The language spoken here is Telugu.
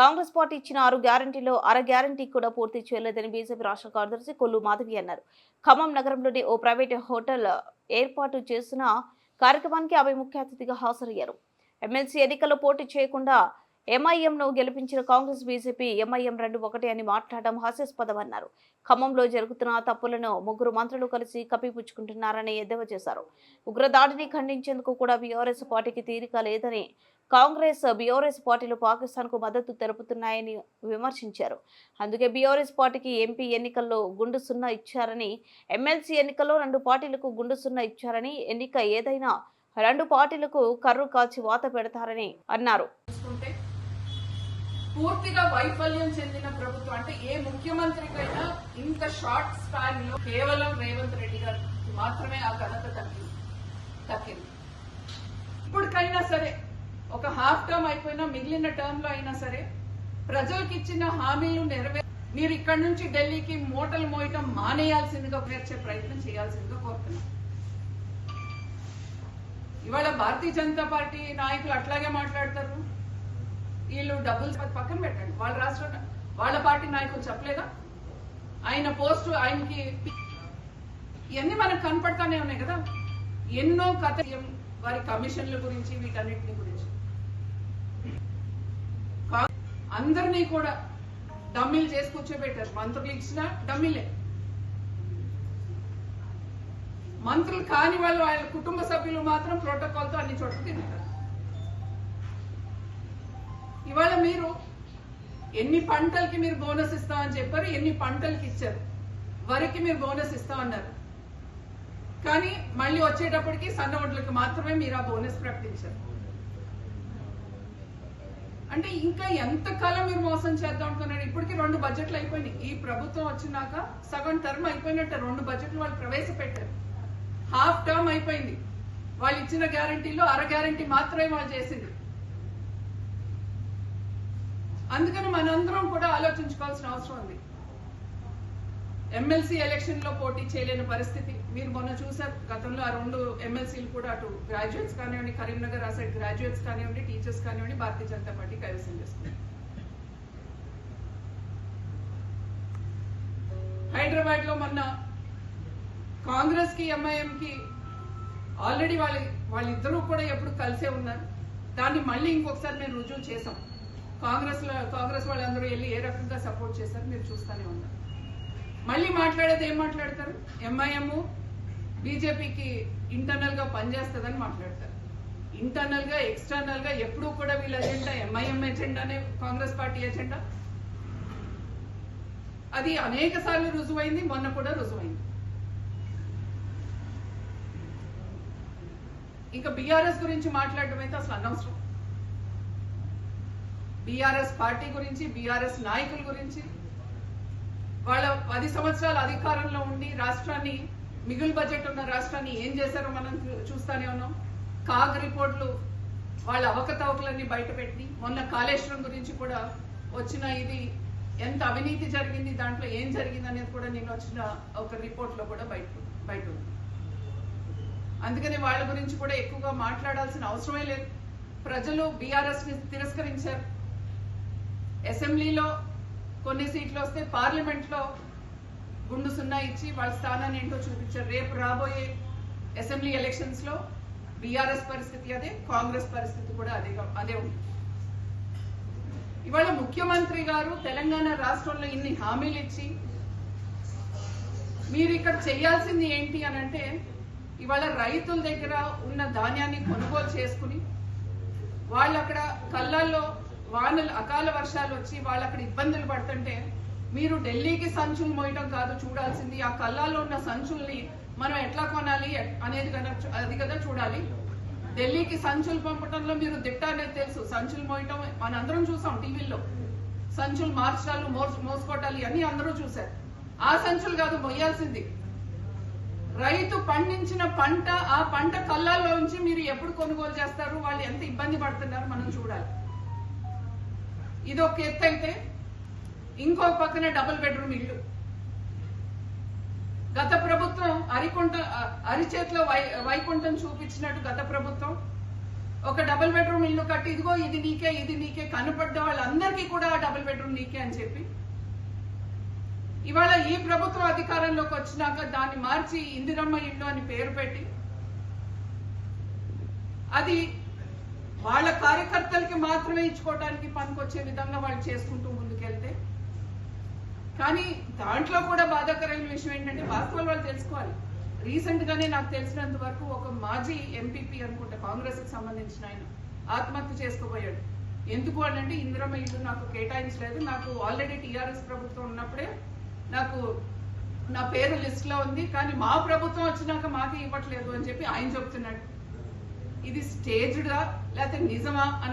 కాంగ్రెస్ పార్టీ ఇచ్చిన ఆరు గ్యారంటీలో అర గ్యారంటీ కూడా పూర్తి చేయలేదని బీజేపీ రాష్ట్ర కార్యదర్శి కొల్లు మాధవి అన్నారు. ఖమ్మం నగరంలోని ఓ ప్రైవేట్ హోటల్ ఏర్పాటు చేసిన కార్యక్రమానికి ఆమె ముఖ్య అతిథిగా హాజరయ్యారు. ఎమ్మెల్సీ ఎన్నికల్లో పోటీ చేయకుండా ఎంఐఎంను గెలిపించిన కాంగ్రెస్ బీజేపీ ఎంఐఎం రెండు ఒకటి అని మాట్లాడడం హాస్యాస్పదమన్నారు ఖమ్మంలో జరుగుతున్న తప్పులను ముగ్గురు మంత్రులు కలిసి కప్పిపుచ్చుకుంటున్నారని ఎద్దేవా చేశారు. ఉగ్రదాడిని ఖండించేందుకు కూడా బీఆర్ఎస్ పార్టీకి తీరిక లేదని కాంగ్రెస్ బీఆర్ఎస్ పార్టీలు పాకిస్తాన్కు మద్దతు తెలుపుతున్నాయని విమర్శించారు. అందుకే బీఆర్ఎస్ పార్టీకి ఎంపీ ఎన్నికల్లో గుండు సున్నా ఇచ్చారని ఎమ్మెల్సీ ఎన్నికల్లో రెండు పార్టీలకు గుండు సున్నా ఇచ్చారని ఎన్నిక ఏదైనా రెండు పార్టీలకు కర్రు కాల్చి వాత పెడతారని అన్నారు. పూర్తిగా వైఫల్యం చెందిన ప్రభుత్వం అంటే ఏ ముఖ్యమంత్రికైనా ఇంత షార్ట్ స్పాన్లో కేవలం రేవంత్ రెడ్డి గారికి మాత్రమే ఆ ఘనత తగ్గింది తగ్గింది. ఇప్పటికైనా సరే హాఫ్ టర్మ్ అయిపోయినా మిగిలిన టర్మ్లో అయినా సరే ప్రజలకు ఇచ్చిన హామీలు నెరవే మీరు ఇక్కడ నుంచి ఢిల్లీకి మూటలు మోయటం మానేయాల్సిందిగా పేర్చే ప్రయత్నం చేయాల్సిందిగా కోరుతున్నాం. ఇవాళ భారతీయ జనతా పార్టీ నాయకులు అట్లాగే మాట్లాడతారు. వీళ్ళు డబ్బులు పక్కన పెట్టండి. వాళ్ళ రాష్ట్ర వాళ్ళ పార్టీ నాయకులు చెప్పలేదా? ఆయన పోస్ట్ ఆయనకి ఇవన్నీ మనకు కనపడతానే ఉన్నాయి కదా. ఎన్నో కథ వారి కమిషన్ల గురించి వీటన్నిటిని గురించి. అందరినీ కూడా డమ్మీలు చేసి కూర్చోబెట్టారు. మంత్రులు ఇచ్చిన డమ్మీలే. మంత్రులు కాని వాళ్ళు వాళ్ళ కుటుంబ సభ్యులు మాత్రం ప్రోటోకాల్తో అన్ని చోట్ల తిరుగుతారు. ఇవాళ మీరు ఎన్ని పంటలకి మీరు బోనస్ ఇస్తామని చెప్పారు ఎన్ని పంటలకి ఇచ్చారు? వరికి మీరు బోనస్ ఇస్తామన్నారు. కానీ మళ్ళీ వచ్చేటప్పటికి సన్న వడ్లకు మాత్రమే మీరు ఆ బోనస్ ప్రకటించారు. అంటే ఇంకా ఎంతకాలం మీరు మోసం చేద్దాం అనుకున్నారు ఇప్పటికి రెండు బడ్జెట్లు అయిపోయినాయి. ఈ ప్రభుత్వం వచ్చినాక సగం టర్మ్ అయిపోయినట్టు రెండు బడ్జెట్లు వాళ్ళు ప్రవేశపెట్టారు. హాఫ్ టర్మ్ అయిపోయింది. వాళ్ళు ఇచ్చిన గ్యారంటీలో అర గ్యారంటీ మాత్రమే వాళ్ళు చేసింది. అందుకని మనందరం కూడా ఆలోచించుకోవాల్సిన అవసరం ఉంది. ఎమ్మెల్సీ ఎలక్షన్లో పోటీ చేయలేని పరిస్థితి. మీరు మొన్న చూసారు గతంలో ఆ రెండు ఎమ్మెల్సీలు కూడా అటు గ్రాడ్యుయేట్స్ కానివ్వండి కరీంనగర్ ఆ సైడ్ గ్రాడ్యుయేట్స్ కానివ్వండి టీచర్స్ కానివ్వండి భారతీయ జనతా పార్టీ కైవసం చేసుకుంది. హైదరాబాద్లో మొన్న కాంగ్రెస్కి ఎంఐఎం కి ఆల్రెడీ వాళ్ళ వాళ్ళిద్దరూ కూడా ఎప్పుడు కలిసే ఉన్నారు. దాన్ని మళ్ళీ ఇంకొకసారి మేము రుజువు చేసాం కాంగ్రెస్లో కాంగ్రెస్ వాళ్ళందరూ వెళ్ళి ఏ రకంగా సపోర్ట్ చేశారు మీరు చూస్తూనే ఉన్నారు. మళ్ళీ మాట్లాడేది ఏం మాట్లాడతారు? ఎంఐఎం బీజేపీకి ఇంటర్నల్గా పనిచేస్తుందని మాట్లాడతారు. ఇంటర్నల్గా ఎక్స్టర్నల్గా ఎప్పుడూ కూడా వీళ్ళ ఎజెండా ఎంఐఎం ఎజెండానే కాంగ్రెస్ పార్టీ ఎజెండా అది అనేక సార్లు రుజువైంది మొన్న కూడా రుజువైంది. ఇంకా బీఆర్ఎస్ గురించి మాట్లాడటం అయితే అసలు అనవసరం. బీఆర్ఎస్ పార్టీ గురించి బీఆర్ఎస్ నాయకుల గురించి వాళ్ళ పది సంవత్సరాల అధికారంలో ఉండి రాష్ట్రాన్ని మిగులు బడ్జెట్ ఉన్న రాష్ట్రాన్ని ఏం చేశారో మనం చూ- చూస్తానే ఉన్నాం. కాగ్ రిపోర్ట్లు వాళ్ళ అవకతవకలన్నీ బయటపెట్టి మొన్న కాళేశ్వరం గురించి కూడా వచ్చిన ఇది ఎంత అవినీతి జరిగింది దాంట్లో ఏం జరిగింది అనేది కూడా నేను వచ్చిన ఒక రిపోర్ట్లో కూడా బయట బయట ఉంది. అందుకని వాళ్ళ గురించి కూడా ఎక్కువగా మాట్లాడాల్సిన అవసరమే లేదు. ప్రజలు బీఆర్ఎస్ని తిరస్కరించారు. అసెంబ్లీలో కొన్ని సీట్లు వస్తే పార్లమెంట్లో గుండు సున్నా ఇచ్చి వాళ్ళ స్థానాన్ని ఏంటో చూపించారు. రేపు రాబోయే అసెంబ్లీ ఎలక్షన్స్లో బీఆర్ఎస్ పరిస్థితి అదే కాంగ్రెస్ పరిస్థితి కూడా అదే అదే ఉంది. ఇవాళ ముఖ్యమంత్రి గారు తెలంగాణ రాష్ట్రంలో ఇన్ని హామీలు ఇచ్చి మీరు ఇక్కడ చేయాల్సింది ఏంటి అని అంటే ఇవాళ రైతుల దగ్గర ఉన్న ధాన్యాన్ని కొనుగోలు చేసుకుని వాళ్ళు అక్కడ కళ్ళల్లో వానలు అకాల వర్షాలు వచ్చి వాళ్ళు అక్కడ ఇబ్బందులు పడుతుంటే మీరు ఢిల్లీకి సంచులు మోయటం కాదు చూడాల్సింది. ఆ కళ్ళాల్లో ఉన్న సంచుల్ని మనం ఎట్లా కొనాలి అనేది కదా అది కదా చూడాలి. ఢిల్లీకి సంచులు పంపడంలో మీరు దిట్ట అనేది తెలుసు. సంచులు మోయటం మనందరం చూసాం టీవీల్లో. సంచులు మార్చడాలు మోస్ మోసుకోవటాలు అని అందరూ చూశారు. ఆ సంచులు కాదు మొయ్యాల్సింది. రైతు పండించిన పంట ఆ పంట కళ్ళాల్లోంచి మీరు ఎప్పుడు కొనుగోలు చేస్తారు? వాళ్ళు ఎంత ఇబ్బంది పడుతున్నారు? మనం చూడాలి. ఇది ఒక ఎత్తు అయితే ఇంకో పక్కన డబుల్ బెడ్రూమ్ ఇల్లు. గత ప్రభుత్వం అరికుంట అరిచేతిలో వై వైకుంఠం చూపించినట్టు గత ప్రభుత్వం ఒక డబుల్ బెడ్రూమ్ ఇల్లు కట్టి ఇదిగో ఇది నీకే ఇది నీకే కనపడ్డ వాళ్ళందరికీ కూడా ఆ డబుల్ బెడ్రూమ్ నీకే అని చెప్పి. ఇవాళ ఈ ప్రభుత్వం అధికారంలోకి వచ్చినాక దాన్ని మార్చి ఇందిరమ్మ ఇల్లు అని పేరు పెట్టి అది వాళ్ళ కార్యకర్తలకి మాత్రమే ఇచ్చుకోవడానికి పనికొచ్చే విధంగా వాళ్ళు చేసుకుంటూ ముందుకెళ్తే. కానీ దాంట్లో కూడా బాధాకరమైన విషయం ఏంటంటే వాస్తవాలు వాళ్ళు తెలుసుకోవాలి. రీసెంట్ గానే నాకు తెలిసినంత వరకు ఒక మాజీ ఎంపీపీ అనుకుంటా కాంగ్రెస్కి సంబంధించిన ఆయన ఆత్మహత్య చేసుకోబోయాడు. ఎందుకు అంటే ఇందిరమ్మ ఇల్లు నాకు కేటాయించలేదు. నాకు ఆల్రెడీ టీఆర్ఎస్ ప్రభుత్వం ఉన్నప్పుడే నాకు నా పేరు లిస్ట్లో ఉంది. కానీ మా ప్రభుత్వం వచ్చినాక మాకే ఇవ్వట్లేదు అని చెప్పి ఆయన చెప్తున్నాడు. ఇది స్టేజ్డా లేకపోతే నిజమా అని